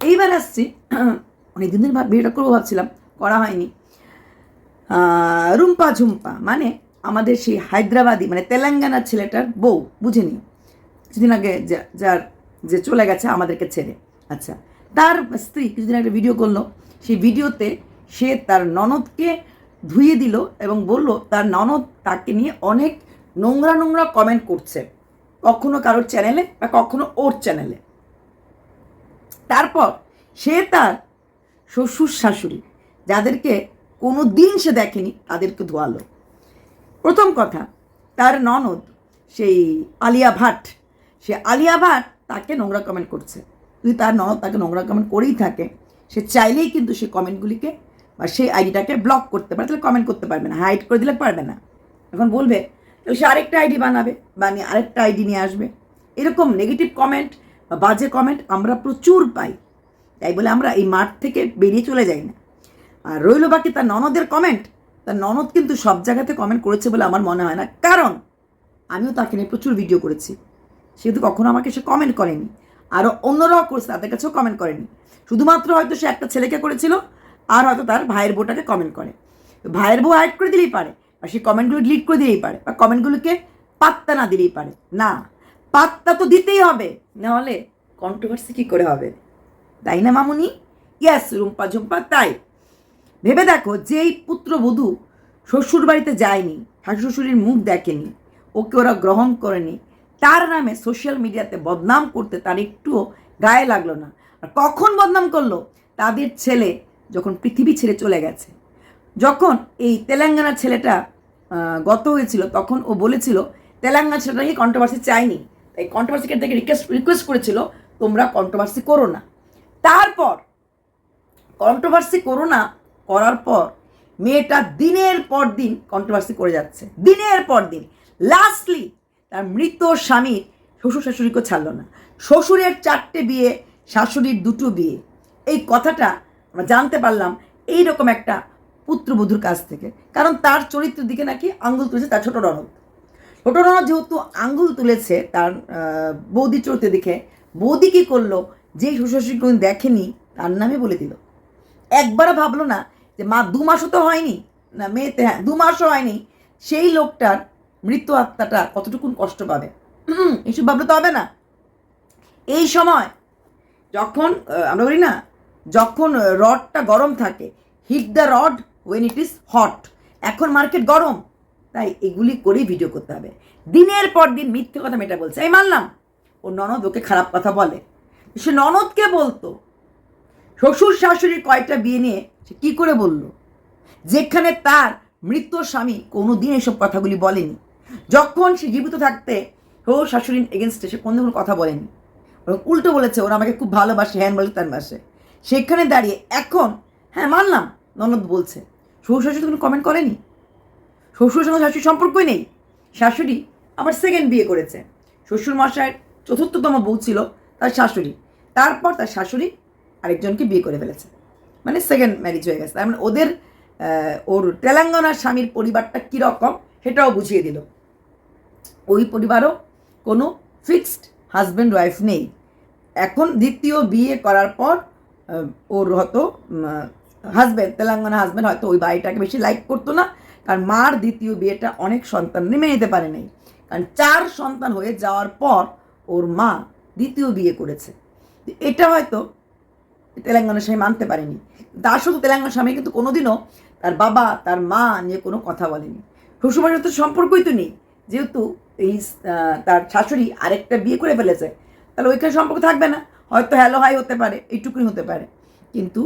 এইবার আসছি অনেকদিন দিন ভিডিওটা করব ভাবছিলাম, করা হয়নি। রুম্পা ঝুম্পা মানে আমাদের সেই হায়দ্রাবাদি মানে তেলেঙ্গানার ছেলেটার বউ বুঝেনি কিছুদিন আগে যার, যে চলে গেছে আমাদেরকে ছেড়ে। আচ্ছা তার স্ত্রী কিছুদিন একটা ভিডিও করল, সেই ভিডিওতে সে তার ননদকে ধুয়ে দিল এবং বলল, তার ননদ তাকে নিয়ে অনেক নোংরা নোংরা কমেন্ট করছে। কখনো কারোর চ্যানেলে বা কখনো ওর চ্যানেলে তারপর সে তার শ্বশুর শাশুড়ি, যাদেরকে কোনো দিন সে দেখেনি, তাদেরকে ধোয়ালো। প্রথম কথা, তার ননদ, সেই আলিয়া ভাট, সে আলিয়া ভাট তাকে নোংরা কমেন্ট করছে। যদি তার ননদ তাকে নোংরা কমেন্ট করেই থাকে, সে চাইলেই কিন্তু সেই কমেন্টগুলিকে বা সেই আইডিটাকে ব্লক করতে পারে, তাহলে কমেন্ট করতে পারবে না হাইড করে দিলে পারবে না। এখন বলবে সে আরেকটা আইডি বানাবে বানিয়ে আরেকটা আইডি নিয়ে আসবে। এরকম নেগেটিভ কমেন্ট বাজে কমেন্ট আমরা প্রচুর পাই। তাই বলে আমরা এই মাঠ থেকে বেরিয়ে চলে যাই না। আর রইল বাকি তার ননদের কমেন্ট তার ননদ কিন্তু সব জায়গাতে কমেন্ট করেছে বলে আমার মনে হয় না। কারণ, আমিও তাকে নিয়ে প্রচুর ভিডিও করেছি। সে কখনো আমাকে সে কমেন্ট করেনি। আরও অন্যরাও করেছে, তাদের কাছেও কমেন্ট করেনি। শুধুমাত্র হয়তো সে একটা ছেলেকে করেছিল, আর হয়তো তার ভাইয়ের বউটাকে কমেন্ট করে। ভাইয়ের বউ হাইড করে দিলেই পারে, বা সেই কমেন্টগুলো ডিলিট করে দিলেই পারে, বা কমেন্টগুলোকে পাত্তা না দিলেই পারে। না। পাত্তা তো দিতেই হবে, নাহলে কন্ট্রোভার্সি কী করে হবে? তাই না মামুনি? ইয়াস রুম্পা ঝুম্পা, তাই। ভেবে দেখো, যেই পুত্রবধূ শ্বশুর বাড়িতে যায়নি শাশু মুখ দেখেনি, ওকে ওরা গ্রহণ করেনি, তার নামে সোশ্যাল মিডিয়াতে বদনাম করতে তার একটুও গায়ে লাগল না। আর কখন বদনাম করল? তাদের ছেলে যখন পৃথিবী ছেড়ে চলে গেছে। যখন এই তেলেঙ্গানার ছেলেটা গত হয়েছিল, তখন ও বলেছিল, তেলেঙ্গানা ছেলেটা নাকি কন্ট্রোভার্সি চায়নি। তাই কন্ট্রোভার্সিকে থেকে রিকোয়েস্ট রিকোয়েস্ট করেছিল, তোমরা কন্ট্রোভার্সি করো না। তারপর কন্ট্রোভার্সি করো না, করার পর মেয়েটা দিনের পর দিন কন্ট্রোভার্সি করে যাচ্ছে। দিনের পর দিন। লাস্টলি তার মৃত স্বামীর শ্বশুর শাশুড়িকেও ছাড়লো না। শ্বশুরের চারটে বিয়ে, শাশুড়ির দুটো বিয়ে। এই কথাটা আমরা জানতে পারলাম এই রকম একটা পুত্রবধূর কাছ থেকে। কারণ তার চরিত্রের দিকে নাকি আঙ্গুল তুলেছে তার ছোট ননদ ননদ যেহেতু আঙ্গুল তুলেছে তার বৌদি চরিত্রের দেখে, বৌদি কী করল? যেই শ্বশুর কোনদিন দেখেনি, তার নামে বলে দিল। একবারও ভাবলো না যে, মা, দু মাসও তো হয়নি। না, মেয়েতে হ্যাঁ দু মাসও হয়নি। সেই লোকটার মৃত্যু আত্মাটা কতটুকুন কষ্ট পাবে? এসব ভাবলে তো হবে না। এই সময় যখন আমরা বলি না, যখন রডটা গরম থাকে hit the rod when it is hot এখন মার্কেট গরম। তাই এগুলি করেই ভিডিও করতে হবে। দিনের পর দিন মিথ্যে কথা মেয়েটা বলছে। আমি মানলাম, ও ননদ ওকে খারাপ কথা বলে। সে ননদকে বলতো, শ্বশুর শাশুড়ির কয়েকটা বিয়ে নিয়ে সে কী করে বলল? যেখানে তার মৃত স্বামী কোনো দিন এসব কথাগুলি বলেনি। যখন সে জীবিত থাকতে শ্বশুর শাশুড়ির এগেনস্টে সে কোনো কোনো কথা বলেনি। বরং উল্টো বলেছে, ওরা আমাকে খুব ভালোবাসে, হ্যান বলে তার বাসে সেখানে দাঁড়িয়ে এখন হ্যাঁ মানলাম, ননদ বলছে। শ্বশুর শাশুড়ি কোনো কমেন্ট করেনি? শ্বশুর সঙ্গে শাশুড়ি সম্পর্কই নেই। শাশুড়ি আবার সেকেন্ড বিয়ে করেছে। শ্বশুর মশাইয়ের চতুর্থতম বউ ছিল তার শাশুড়ি। তারপর তার শাশুড়ি আরেকজনকে বিয়ে করে ফেলেছে। মানে সেকেন্ড ম্যারেজ হয়ে গেছে। তার মানে ওদের ওর তেলেঙ্গানার স্বামীর পরিবারটা কীরকম সেটাও বুঝিয়ে দিল। ওই পরিবারও কোনো ফিক্সড হাজব্যান্ড ওয়াইফ নেই। এখন দ্বিতীয় বিয়ে করার পর ওর হয়তো হাজব্যান্ড তেলেঙ্গানা হাজব্যান্ড হয়তো ওই বাড়িটাকে বেশি লাইক করতো না। কারণ মার দ্বিতীয় বিয়েটা অনেক সন্তান মেনে নিতে পারে নাই কারণ চার সন্তান হয়ে যাওয়ার পর ওর মা দ্বিতীয় বিয়ে করেছে। এটা হয়তো তেলেঙ্গানা স্বামী মানতে পারেনি। তার শুধু তেলেঙ্গানা স্বামী, কিন্তু কোনোদিনও তার বাবা, তার মা নিয়ে কোনো কথা বলেনি। শ্বশুরবাড়ির তো সম্পর্কই তো নেই। যেহেতু এই তার শাশুড়ি আরেকটা বিয়ে করে ফেলেছে, তাহলে ওইখানে সম্পর্ক থাকবে না। হয়তো হ্যালো হাই হতে পারে, এইটুকুই হতে পারে। কিন্তু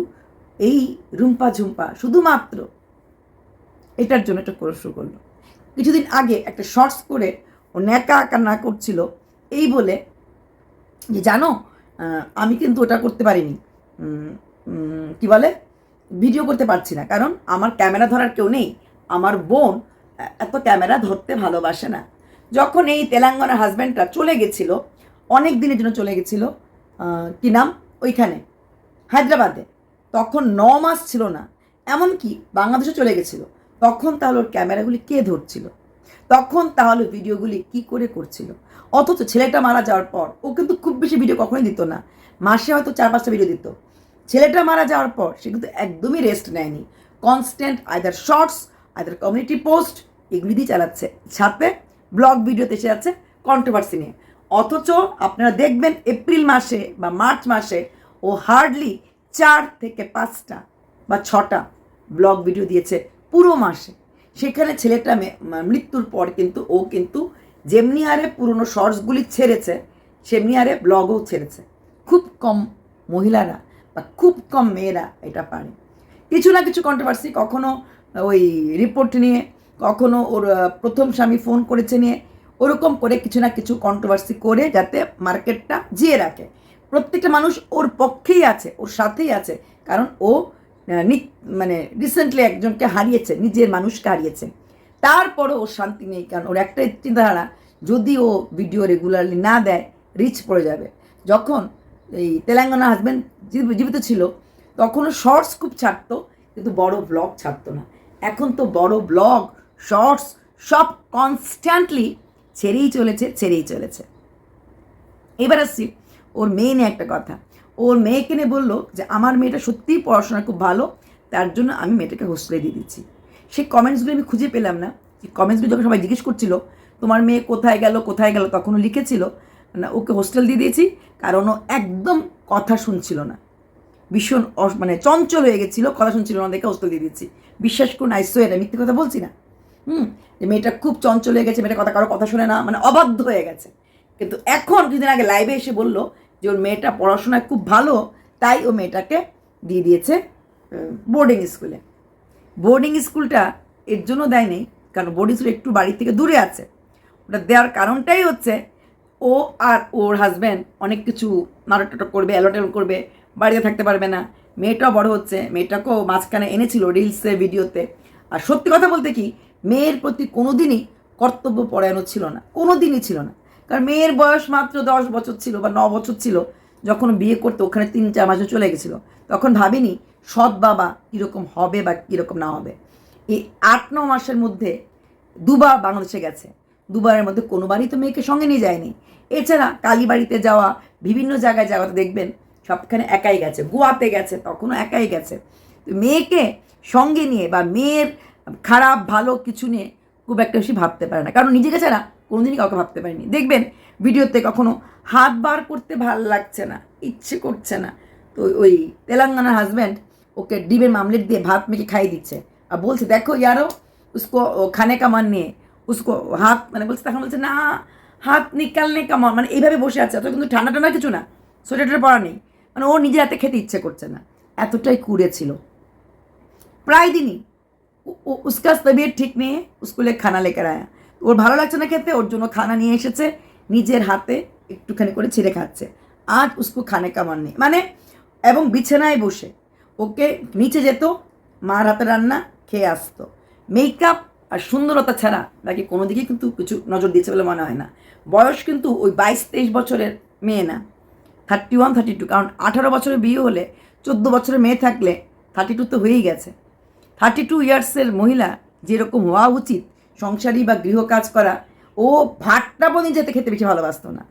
এই রুম্পা ঝুম্পা শুধুমাত্র এটার জন্য একটা করে শুরু করল। কিছুদিন আগে একটা শর্টস করে ও ন্যাকা আঁকা না করছিল। এই বলে যে, জানো আমি কিন্তু ওটা করতে পারিনি। কি বলে? ভিডিও করতে পারছি না। কারণ আমার ক্যামেরা ধরার কেউ নেই। আমার বোন এত ক্যামেরা ধরতে ভালোবাসে না। যখন এই তেলেঙ্গানার হাজব্যান্ডটা চলে গেছিল, অনেক দিনের জন্য চলে গেছিল কি নাম? ওইখানে, হায়দ্রাবাদে। তখন ন মাস ছিল না। এমনকি বাংলাদেশে চলে গেছিল। তখন তাহলে ওর ক্যামেরাগুলি কে ধরছিল? তখন তাহলে ভিডিওগুলি কি করে করছিল? অথচ ছেলেটা মারা যাওয়ার পর ও কিন্তু খুব বেশি ভিডিও কখনোই দিত না। মাসে হয়তো চার পাঁচটা ভিডিও দিত। ছেলেটা মারা যাওয়ার পর সে কিন্তু একদমই রেস্ট নেয়নি। Constant either shorts either community post এগুলি দিয়ে চালাচ্ছে। সাথে ব্লগ ভিডিওতে এসে যাচ্ছে কন্ট্রোভার্সি নিয়ে। অথচ আপনারা দেখবেন এপ্রিল মাসে বা মার্চ মাসে ও হার্ডলি চার থেকে পাঁচটা বা ছটা ব্লগ ভিডিও দিয়েছে। পুরো মাসে। সেখানে ছেলেটা মৃত্যুর পর কিন্তু ও কিন্তু যেমনি আরে পুরনো শর্টসগুলি ছেড়েছে, সেমনি আরে ব্লগও ছেড়েছে। খুব কম মহিলারা বা খুব কম মেয়েরা এটা পারে। কিছু না কিছু কন্ট্রোভার্সি কখনো ওই রিপোর্ট নিয়ে, কখনো ওর প্রথম স্বামী ফোন করেছে নিয়ে, ওরকম করে কিছু না কিছু কন্ট্রোভার্সি করে যাতে মার্কেটটা জিয়ে রাখে। প্রত্যেকটা মানুষ ওর পক্ষেই আছে, ওর সাথেই আছে, কারণ ও মানে রিসেন্টলি একজনকে হারিয়েছে, নিজের মানুষকে হারিয়েছে। তারপরও ওর শান্তি নেই, কারণ ওর একটাই চিন্তাধারা, যদি ও ভিডিও রেগুলারলি না দেয় রিচ পড়ে যাবে। যখন এই তেলেঙ্গানা হাজব্যান্ড জীবিত ছিল, তখনও শর্টস খুব ছাড়তো, কিন্তু বড় ব্লগ ছাড়তো না। এখন তো বড় ব্লগ শর্টস সব কনস্ট্যান্টলি ছেড়েই চলেছে ছেড়েই চলেছে। এবার আসছি ওর মেয়ে একটা কথা। ওর মেয়েকে নিয়ে বলল যে, আমার মেয়েটা সত্যিই পড়াশোনা খুব ভালো, তার জন্য আমি মেয়েটাকে হোস্টেলে দিয়ে দিচ্ছি। সেই কমেন্টসগুলো আমি খুঁজে পেলাম না। সেই কমেন্টসগুলো যখন সবাই জিজ্ঞেস করছিল, তোমার মেয়ে কোথায় গেল কোথায় গেল? তখনও লিখেছিল, না, ওকে হোস্টেল দিয়ে দিয়েছি। কারণ ও একদম কথা শুনছিল না। ভীষণ মানে চঞ্চল হয়ে গেছিল, কথা শুনছিল না দেখে হোস্টেল দিয়ে দিচ্ছি। বিশ্বাস করুন আইসো এটা মিথ্যে কথা বলছি না। হুম, যে মেয়েটা খুব চঞ্চল হয়ে গেছে, মেয়েটা কথা, কারও কথা শুনে না মানে অবাধ্য হয়ে গেছে। কিন্তু এখন কিছুদিন আগে লাইভে এসে বলল যে ওর মেয়েটা পড়াশোনায় খুব ভালো, তাই ও মেয়েটাকে দিয়ে দিয়েছে বোর্ডিং স্কুলে বোর্ডিং স্কুলটা এর জন্য দেয়নি কারণ বোর্ডিং স্কুল একটু বাড়ি থেকে দূরে আছে। ওটা দেওয়ার কারণটাই হচ্ছে, ও আর ওর হাজব্যান্ড অনেক কিছু নাটক করবে অ্যালোটেল করবে, বাড়িতে থাকতে পারবে না। মেয়েটাও বড় হচ্ছে, মেয়েটাকেও মাঝখানে এনেছিল রিলসে ভিডিওতে আর সত্যি কথা বলতে কি, মেয়ের প্রতি কোনো দিনই কর্তব্য পরায়ণ ছিল না কোনো দিনই ছিল না। কারণ মেয়ের বয়স মাত্র দশ বছর ছিল বা ন বছর ছিল, যখন বিয়ে করতে ওখানে তিন চার মাসে চলে গেছিল, তখন ভাবিনি সৎ বাবা কীরকম হবে বা কীরকম না হবে। এই আট, ন মাসের মধ্যে দুবার বাংলাদেশে গেছে। দুবারের মধ্যে কোনোবারই তো মেয়েকে সঙ্গে নিয়ে যায়নি। এছাড়া কালীবাড়িতে যাওয়া, বিভিন্ন জায়গায় যাওয়াতে দেখবেন, সবখানে একাই গেছে, গোয়াতে গেছে, তখনও একাই গেছে। মেয়েকে সঙ্গে নিয়ে বা মেয়ের খারাপ, ভালো কিছু নিয়ে খুব একটা বেশি ভাবতে পারে না। কারণ নিজেকে ছাড়া কোনোদিনই কাউকে ভাবতে পারেনি দেখবেন ভিডিওতে কখনো হাত বার করতে ভালো লাগছে না ইচ্ছে করছে না তো ওই তেলেঙ্গানার হাজব্যান্ড ওকে ডিমের মামলেট দিয়ে ভাত মেখে খাইয়ে দিচ্ছে আর বলছে দেখো ইয়ারো উসকো ও খানে का मन नहीं है उसको হাত মানে বলছে তখন বলছে না হাত নিকালনে का मन মানে এইভাবে বসে আছে অত কিন্তু ঠান্ডা ঠান্ডা কিছু না সোয়েটার পরা নেই মানে ও নিজের হাতে খেতে ইচ্ছে করছে না এতটাই কুড়ে ছিল প্রায় দিনই उ- उ- उसका तबीयत ठीक नहीं है उसको लिए खाना लेकर आया ওর ভালো লাগছে না খেতে, ওর জন্য খানা নিয়ে এসেছে, নিজের হাতে একটুখানি করে ছিঁড়ে খাচ্ছে। আজ উসকো খানে কামান নেই। মানে এবং বিছানায় বসে ওকে নিচে যেত, মার হাতে রান্না, খেয়ে আসতো। মেকআপ আর সুন্দরতা ছাড়া বাকি কোনো দিকে কিন্তু কিছু নজর দিয়েছে বলে মনে হয় না। বয়স কিন্তু ওই বাইশ তেইশ বছরের মেয়ে না। থার্টি ওয়ান থার্টি টু কারণ আঠারো বছরের বিয়ে হলে চোদ্দ বছরের মেয়ে থাকলে থার্টি টু তো হয়েই গেছে। থার্টি টু ইয়ার্সের মহিলা যেরকম হওয়া উচিত সংসারী বা গৃহ কাজ করা, ও ভাতটা বনি যেতে খেতে বেশি ভালোবাসতো না।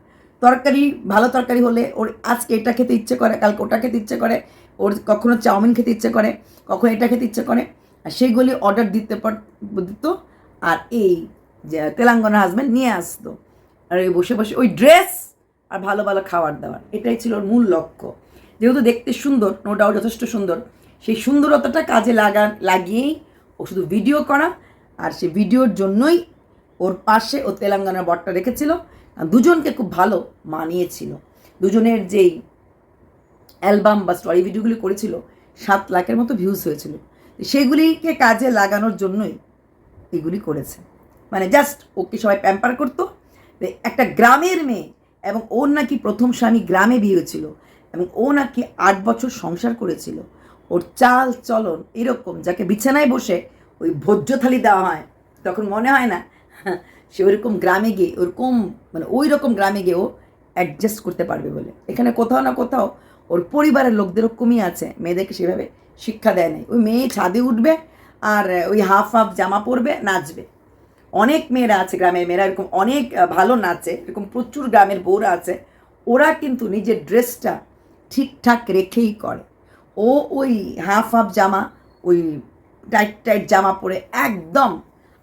তরকারি, ভালো তরকারি হলে ওর আজকে এটা খেতে ইচ্ছে করে, কালকে ওটা খেতে ইচ্ছে করে, ওর কখনো চাউমিন খেতে ইচ্ছে করে, কখনো এটা খেতে ইচ্ছে করে। আর সেইগুলি অর্ডার দিতে পার, দিত, আর এই যে তেলেঙ্গানার হাজব্যান্ড নিয়ে আসতো। আর ওই বসে বসে ওই ড্রেস আর ভালো ভালো খাবার দাবার, এটাই ছিল ওর মূল লক্ষ্য। যেহেতু দেখতে সুন্দর নো ডাউট যথেষ্ট সুন্দর, সেই সুন্দরতাটা কাজে লাগা, লাগিয়েই ও শুধু ভিডিও করা আর সে ভিডিওর জন্যই ওর পাশে ও তেলেঙ্গানার বটটা রেখেছিল। দুজনকে খুব ভালো মানিয়েছিল। দুজনের যেই অ্যালবাম বা স্টোরি ভিডিওগুলি করেছিল, সাত লাখের মতো ভিউজ হয়েছিল। সেগুলিকে কাজে লাগানোর জন্যই এগুলি করেছে। মানে জাস্ট ওকে সবাই প্যাম্পার করতো। একটা গ্রামের মেয়ে এবং ওর নাকি প্রথম স্বামী গ্রামে বিয়ে হয়েছিল এবং ও নাকি আট বছর সংসার করেছিল। ওর চাল চলন এরকম, যাকে বিছানায় বসে ওই ভোজ্য থালি দেওয়া হয়। তখন মনে হয় না, সে ওইরকম গ্রামে গিয়ে, ওরকম মানে ওই রকম গ্রামে গিয়ে ও অ্যাডজাস্ট করতে পারবে বলে। এখানে কোথাও না কোথাও ওর পরিবারের লোকদেরও কমই আছে, মেয়েদেরকে সেভাবে শিক্ষা দেয় নাই। ওই মেয়ে ছাদে উঠবে আর ওই হাফ হাফ জামা পরবে, নাচবে। অনেক মেয়েরা আছে গ্রামের, মেয়েরা এরকম অনেক ভালো নাচে, এরকম প্রচুর গ্রামের বউরা আছে। ওরা কিন্তু নিজের ড্রেসটা ঠিকঠাক রেখেই করে। ও ওই হাফ হাফ জামা, ওই টাইট টাইট জামা পরে একদম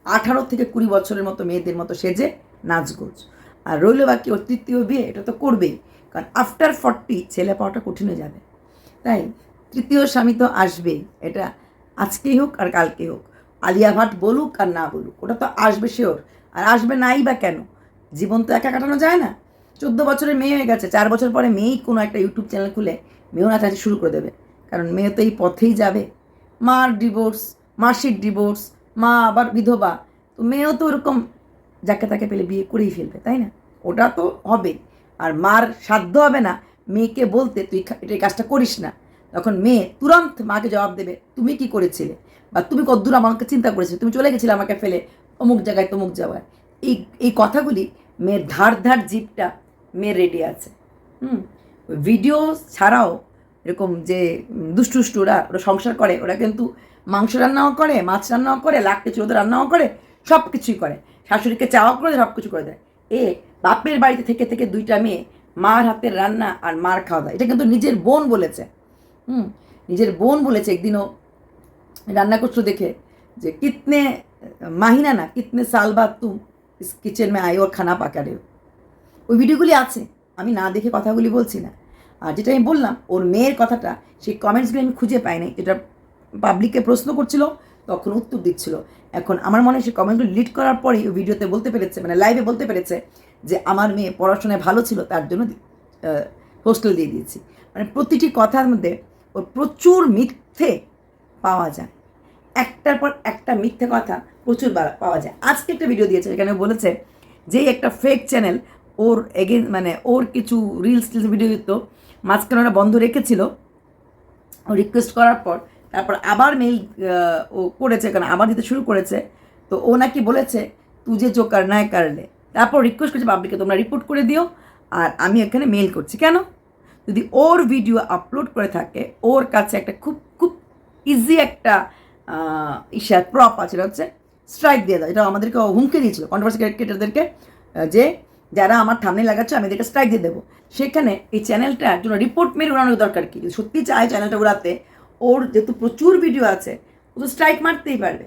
আঠারো থেকে কুড়ি বছরের মতো মেয়েদের মতো সেজে নাচগোজ। আর রইল বাকি ওর তৃতীয় বিয়ে, এটা তো করবেই, কারণ আফটার ফর্টি ছেলে পাওয়াটা কঠিন হয়ে যাবে। তাই তৃতীয় স্বামী তো আসবেই, এটা আজকেই হোক আর কালকেই হোক। আলিয়া ভাট বলুক আর না বলুক, ওটা তো আসবে শিওর আর আসবে নাই বা কেন? জীবন তো একা কাটানো যায় না। চোদ্দ বছরের মেয়ে হয়ে গেছে, চার বছর পরে মেয়েই কোনো একটা ইউটিউব চ্যানেল খুলে মেয়েও নাচানাচি শুরু করে দেবে। কারণ মেয়ে তো এই পথেই যাবে। মার ডিভোর্স মাসিক ডিভোর্স মা আবার বিধবা। তো মেয়েও তো ওরকম যাকে তাকে পেলে বিয়ে করেই ফেলবে, তাই না? ওটা তো হবে আর মার সাধ্য হবে না মেয়েকে বলতে, তুই এটা কাজটা করিস না। তখন মেয়ে তুরন্ত মাকে জবাব দেবে, তুমি কি করেছিলে? বা তুমি কদ্দূর আমাকে চিন্তা করেছিলে? তুমি চলে গেছিলে আমাকে ফেলে অমুক জায়গায়, তমুক জায়গায়। এই এই কথাগুলি মেয়ের ধার ধার জিপটা মেয়ের রেডি আছে। হুম? ভিডিও ছাড়াও এরকম যে দুষ্টু দুষ্টু ওরা সংসার করে, ওরা কিন্তু মাংস রান্নাও করে, মাছ রান্নাও করে কিছু ওদের রান্নাও করে সব কিছুই করে। শাশুড়িকে চাওয়া করে সব কিছু করে দেয়। এ বাপের বাড়িতে থেকে থেকে দুইটা মেয়ে মার হাতের রান্না আর মার খাওয়া দাওয়া। এটা কিন্তু নিজের বোন বলেছে। হুম, নিজের বোন বলেছে একদিনও রান্না করছ দেখে যে, কিতনে মাহিনা না, কিতনে সাল বাদ তুম কিচেন মে আই ওর খানা পাকারে ওই ভিডিওগুলি আছে। আমি না দেখে কথাগুলি বলছি না। আর যেটা আমি বললাম, ওর মেয়ের কথাটা সেই কমেন্টসগুলো আমি খুঁজে পাই নাই। যেটা পাবলিককে প্রশ্ন করছিল, তখন উত্তর দিচ্ছিল। এখন আমার মনে হয় সেই কমেন্টগুলো লিড করার পরেই ভিডিওতে বলতে পেরেছে মানে লাইভে বলতে পেরেছে যে আমার মেয়ে পড়াশোনায় ভালো ছিল, তার জন্য হোস্টেল দিয়ে দিয়েছি। মানে প্রতিটি কথার মধ্যে ওর প্রচুর মিথ্যে পাওয়া যায়। একটার পর একটা মিথ্যে কথা প্রচুর পাওয়া যায়। আজকে একটা ভিডিও দিয়েছে, যেখানে বলেছে যে একটা ফেক চ্যানেল ওর এগেন মানে ওর কিছু রিলস টিলস ভিডিও দিত। মাঝখানে ওরা বন্ধ রেখেছিল। ও রিকোয়েস্ট করার পর তারপর আবার মেইল ও করেছে কারণ আবার দিতে শুরু করেছে। তো ও নাকি বলেছে তুজে যে কার নাই কারলে তারপর রিকোয়েস্ট করছে পাবলিককে তোমরা রিপোর্ট করে দিও। আর আমি এখানে মেইল করছি। কেন? যদি ওর ভিডিও আপলোড করে থাকে ওর কাছে একটা খুব খুব ইজি একটা আহ, ইসা প্রপ আছে হচ্ছে স্ট্রাইক দিয়ে দাও। এটা আমাদেরকে হুমকি দিয়েছিল কন্ট্রোভার্সি ক্রিকেটারদেরকে যে যারা আমার থামনে লাগাচ্ছে, আমি এদেরকে স্ট্রাইক দিয়ে দেবো। সেখানে এই চ্যানেলটার জন্য রিপোর্ট মেরে উড়ানোর দরকার কি? যদি সত্যি চায় চ্যানেলটা উড়াতে, ওর যেহেতু প্রচুর ভিডিও আছে, ও তো স্ট্রাইক মারতেই পারবে।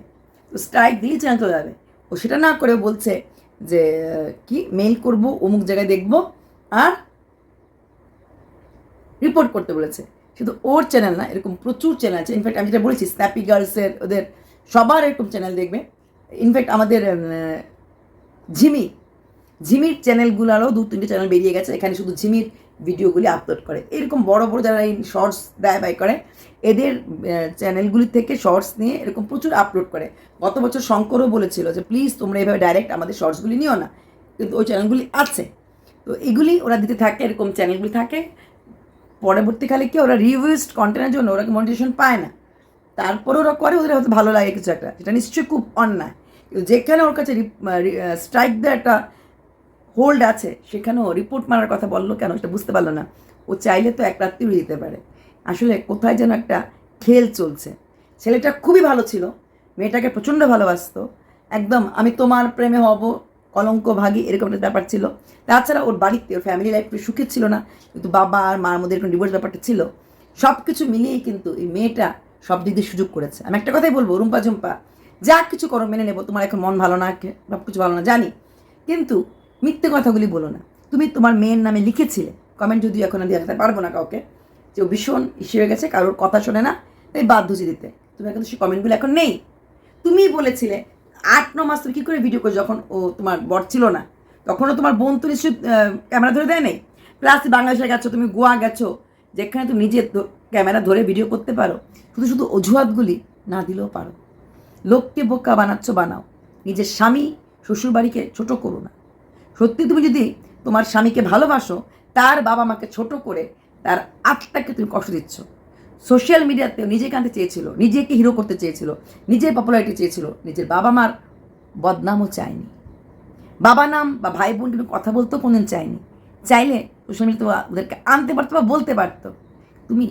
তো স্ট্রাইক দিয়েই চ্যানেল চলে যাবে। ও সেটা না করে বলছে যে, কি মেইল করব, অমুক জায়গায় দেখব, আর রিপোর্ট করতে বলেছে। শুধু ওর চ্যানেল না, এরকম প্রচুর চ্যানেল আছে। ইনফ্যাক্ট আমি যেটা বলেছি স্ন্যাপি গার্লসের ওদের সবার এরকম চ্যানেল দেখবে। ইনফ্যাক্ট আমাদের ঝিমি ঝিমির চ্যানেলগুলোরও দু তিনটে চ্যানেল বেরিয়ে গেছে, এখানে শুধু ঝিমির ভিডিওগুলি আপলোড করে। এরকম বড় বড় যারা এই শর্টস দেয় বাই করে, এদের চ্যানেলগুলি থেকে শর্টস নিয়ে এরকম প্রচুর আপলোড করে। গত বছর শঙ্করও বলেছিল যে প্লিজ তোমরা এভাবে ডাইরেক্ট আমাদের শর্টসগুলি নিও না। কিন্তু ওই চ্যানেলগুলি আছে। তো এগুলি ওরা দিতে থাকে, এরকম চ্যানেলগুলি থাকে। পরবর্তীকালে কি ওরা রিভিউসড কন্টেন্টের জন্য ওরা মনিটেশন পায় না? তারপরে ওরা করে, ওদের হয়তো ভালো লাগে কিছু একটা। সেটা নিশ্চয়ই খুব অন্যায়। যেখানে ওর কাছে স্ট্রাইক দেওয়া একটা হোল্ড আছে, সেখানেও রিপোর্ট মারার কথা বলল কেন সেটা বুঝতে পারল না। ও চাইলে তো এক রাত্রি দিতে পারে। আসলে কোথায় যেন একটা খেল চলছে। ছেলেটা খুবই ভালো ছিল, মেয়েটাকে প্রচণ্ড ভালোবাসতো। একদম আমি তোমার প্রেমে হব, কলঙ্ক ভাগী, এরকম একটা ব্যাপার ছিল। তাছাড়া ওর বাড়িতে, ওর ফ্যামিলি লাইফ সুখী ছিল না, কিন্তু বাবা আর মার মধ্যে এরকম ডিভোর্স ব্যাপারটা ছিল। সব কিছু মিলিয়েই কিন্তু এই মেয়েটা সব দিক দিয়ে সুযোগ করেছে। আমি একটা কথাই বলব, রুম্পা ঝুম্পা, যা কিছু করো মেনে নেব, তোমার এখন মন ভালো না সব কিছু ভালো না, জানি। কিন্তু মিথ্যে কথাগুলি বলো না। তুমি তোমার মেয়ের নামে লিখেছিলে। কমেন্ট যদি এখন দেখাতে পারব না কাউকে। যে ও ভীষণ ইস্যু হয়ে গেছে, কারোর কথা শোনে না, তাই বাধ্য দিতে। তুমি এখন সেই কমেন্টগুলো এখন নেই। তুমিই বলেছিলে, আট, ন মাস তুমি কী করে ভিডিও করে যখন ও তোমার বর ছিল না? তখনও তোমার বোন তো নিশ্চয়ই ক্যামেরা ধরে দেয় নেই? প্লাস বাংলাদেশে গেছো, তুমি গোয়া গেছো, যেখানে তুমি নিজে ক্যামেরা ধরে ভিডিও করতে পারো। শুধু শুধু অজুহাতগুলি না দিলেও পারো। লোককে বোকা বানাচ্ছ, বানাও। নিজের স্বামী, শ্বশুরবাড়িকে ছোট করো না। সত্যি তুমি যদি তোমার স্বামীকে ভালোবাসো, তার বাবা মাকে ছোট করে তার আত্মাকে তুমি কষ্ট দিচ্ছ। সোশ্যাল মিডিয়াতেও নিজেকে আনতে চেয়েছিল, নিজেকে হিরো করতে চেয়েছিল, নিজের পপুলারিটি চেয়েছিল, নিজের বাবা মার বদনামও চায়নি। বাবা নাম বা ভাই বোন কিন্তু কথা বলতেও কোনোদিন চায়নি। চাইলে সোশ্যাল মিডিয়াতে ওদেরকে আনতে পারতো বা বলতে পারতো। তুমি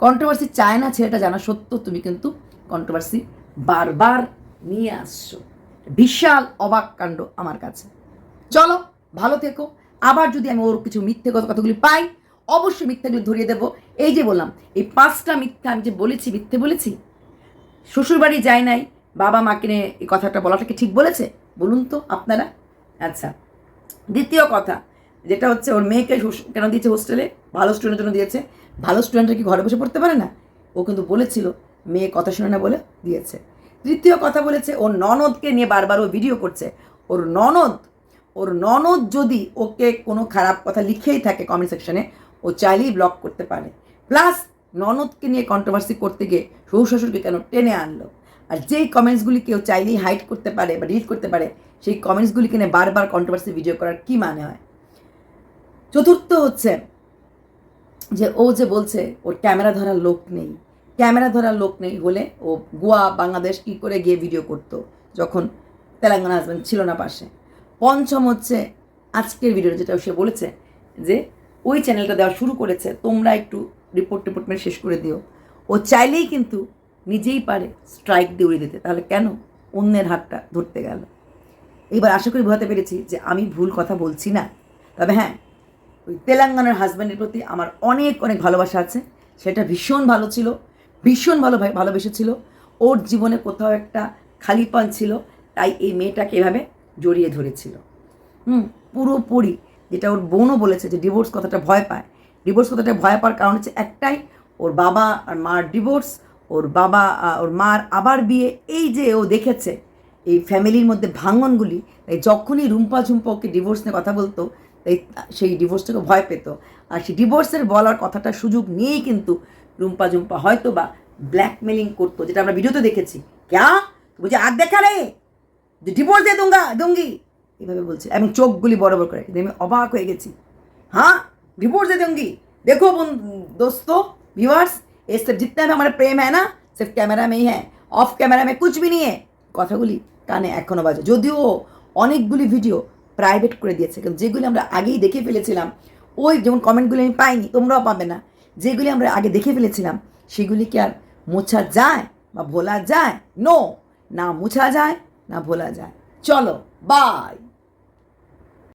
কন্ট্রোভার্সি চায় না ছেলেটা জানা সত্য তুমি কিন্তু কন্ট্রোভার্সি বারবার নিয়ে আসছো। বিশাল অবাক কাণ্ড আমার কাছে। চলো, ভালো থেকো। আবার যদি আমি ওর কিছু মিথ্যে কথা কথাগুলি পাই, অবশ্যই মিথ্যাগুলি ধরিয়ে দেবো। এই যে বললাম, এই পাঁচটা মিথ্যা আমি যে বলেছি, মিথ্যে বলেছি, শ্বশুরবাড়ি যায় নাই, বাবা মাকে নিয়ে এই কথাটা বলাটা কি ঠিক বলেছে? বলুন তো আপনারা। আচ্ছা দ্বিতীয় কথা, যেটা হচ্ছে ওর মেয়েকে কেন দিয়েছে হোস্টেলে? ভালো স্টুডেন্টের জন্য দিয়েছে। ভালো স্টুডেন্টরা কি ঘরে বসে পড়তে পারে না? ও কিন্তু বলেছিল, মেয়ে কথা শুনে না বলে দিয়েছে। তৃতীয় কথা বলেছে, ওর ননদকে নিয়ে বারবার ও ভিডিও করছে। ওর ননদ ওর ননদ যদি ওকে কোনো খারাপ কথা লিখেই থাকে কমেন্ট সেকশনে ও চাইলেই ব্লক করতে পারে। প্লাস ননদকে নিয়ে কন্ট্রোভার্সি করতে গিয়ে শ্বশুর শ্বশুরকে কেন টেনে আনলো? আর যেই কমেন্টসগুলি কেউ চাইলেই হাইড করতে পারে বা ডিলিট করতে পারে, সেই কমেন্টসগুলিকে নিয়ে বারবার কন্ট্রোভার্সি ভিডিও করার কী মানে হয়? চতুর্থ হচ্ছে যে, ও যে বলছে, ওর ক্যামেরা ধরার লোক নেই। ক্যামেরা ধরার লোক নেই হলে ও গোয়া, বাংলাদেশ কী করে গিয়ে ভিডিও করতো, যখন তেলেঙ্গানা হাজব্যান্ড ছিল না পাশে। পঞ্চম হচ্ছে আজকের ভিডিও যেটা সে বলেছে যে, ওই চ্যানেলটা দেওয়া শুরু করেছে, তোমরা একটু রিপোর্ট টিপোর্ট মেরে শেষ করে দিও। ও চাইলেই কিন্তু নিজেই পারে স্ট্রাইক দিয়ে উড়িয়ে দিতে। তাহলে কেন অন্যের হাতটা ধরতে গেল? এবার আশা করি বোঝাতে পেরেছি যে আমি ভুল কথা বলছি না। তবে হ্যাঁ ওই তেলেঙ্গানার হাজব্যান্ডের প্রতি আমার অনেক অনেক ভালোবাসা আছে। সেটা ভীষণ ভালো ছিল, ভীষণ ভালো ভালোবেসেছিল। ওর জীবনে কোথাও একটা খালিপান ছিল, তাই এই মেয়েটাকে এভাবে জড়িয়ে ধরেছিল। হুম। পুরোপুরি যেটা ওর বোনও বলেছে যে ডিভোর্স কথাটা ভয় পায়। ডিভোর্স কথাটা ভয় পাওয়ার কারণ হচ্ছে একটাই ওর বাবা আর মার ডিভোর্স ওর বাবা ওর মার আবার বিয়ে। এই যে ও দেখেছে এই ফ্যামিলির মধ্যে ভাঙনগুলি তাই যখনই রুম্পা ঝুম্পা ওকে ডিভোর্স নিয়ে কথা বলতো তাই সেই ডিভোর্সটাকে ভয় পেত। আর সেই ডিভোর্সের বলার কথাটা সুযোগ নিয়েই কিন্তু রুম্পা ঝুম্পা হয়তো বা ব্ল্যাকমেলিং করতো যেটা আমরা ভিডিওতে দেখেছি। ক্যা? বুঝে আর দেখা রে যে ডিভোর্স দিয়ে दूंगा दूंगी এভাবে বলছে এবং চোখগুলি বড় বড় করে আমি অবাক হয়ে গেছি हाँ डिवोर्स दे दूंगी देखो बन- दोस्तों व्यूअर्स ये सब जितना भी हमारा प्रेम है ना सिर्फ कैमरा में ही है অফ ক্যামেরা में कुछ भी नहीं है কথাগুলি কানে এখনও বাজে যদিও অনেকগুলি ভিডিও প্রাইভেট করে দিয়েছে কিন্তু যেগুলি আমরা আগেই দেখে ফেলেছিলাম ওই যেমন কমেন্টগুলি আমি পাইনি তোমরাও পাবে না যেগুলি আমরা আগে দেখে ফেলেছিলাম সেগুলি কি আর মোছা যায় বা ভোলা যায় নো না মোছা যায় না ভোলা যায়। চলো বাই